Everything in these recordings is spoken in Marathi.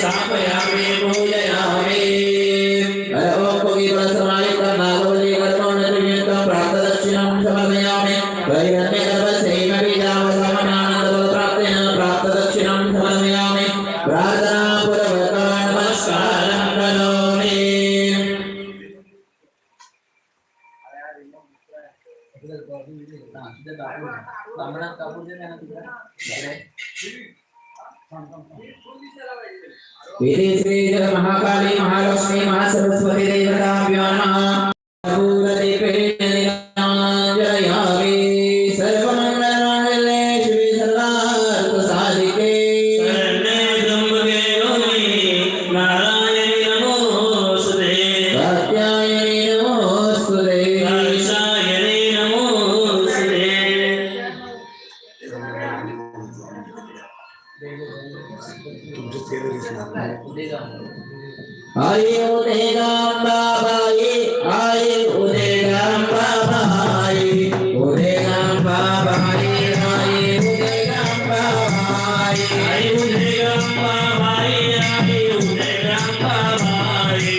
स्थापयामि पूजयामि જે કાપું હમણાં કાપું છે ને પિતૃ મહાકાલી મહાલક્ષ્મી મહાસરસ્વતી દેવતા आये उदेगाम बाबाये आये उदेगाम बाबाये उदेगाम बाबाये आये उदेगाम बाबाये आये आये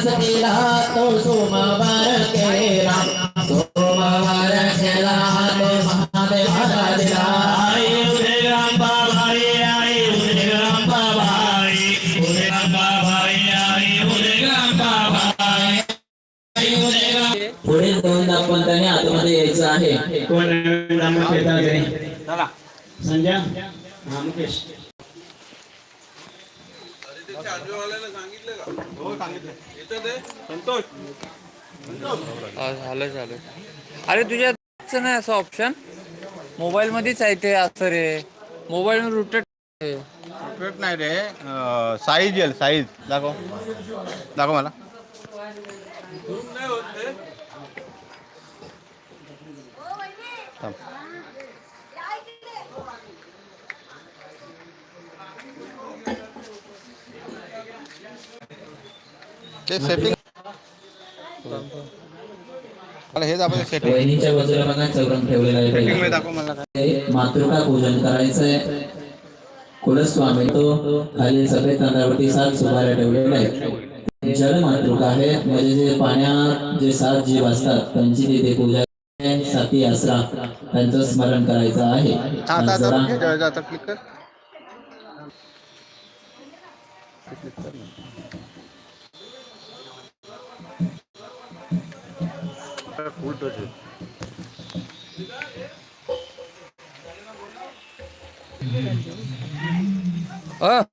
उपवास केला तो सोमवार केला सोमवार केला तो महादेवाला. दिला पुढील दोन दाखवंतांनी आतमध्ये यायचं आहे. कोण हा हा, झालं झालं. अरे तुझ्या नाही असं ऑप्शन मोबाईल मध्येच आहे ते असं रे. मोबाईल रुटेड पेट नाही रे. साईज येईल साईज दाखव. दाखव मला. थांब. ते सेटिंग हे दाखव सेटिंग वहिनीच्या बाजूला बघा चौरंग ठेवलेला आहे सेटिंगमध्ये. दाखव मला. काय मातृका पूजन करायचंय. कुलस्वामी तो खाली सफेद तांदळावरती सात सुपाऱ्या ठेवलेल्या आहेत. जल मातृका आहे. म्हणजे जे पाण्यात जे सात जीव असतात त्यांची तिथे पूजा साती आसरा त्यांचं स्मरण करायचं आहे. क्लिक कर. ઉલટો છે. હા.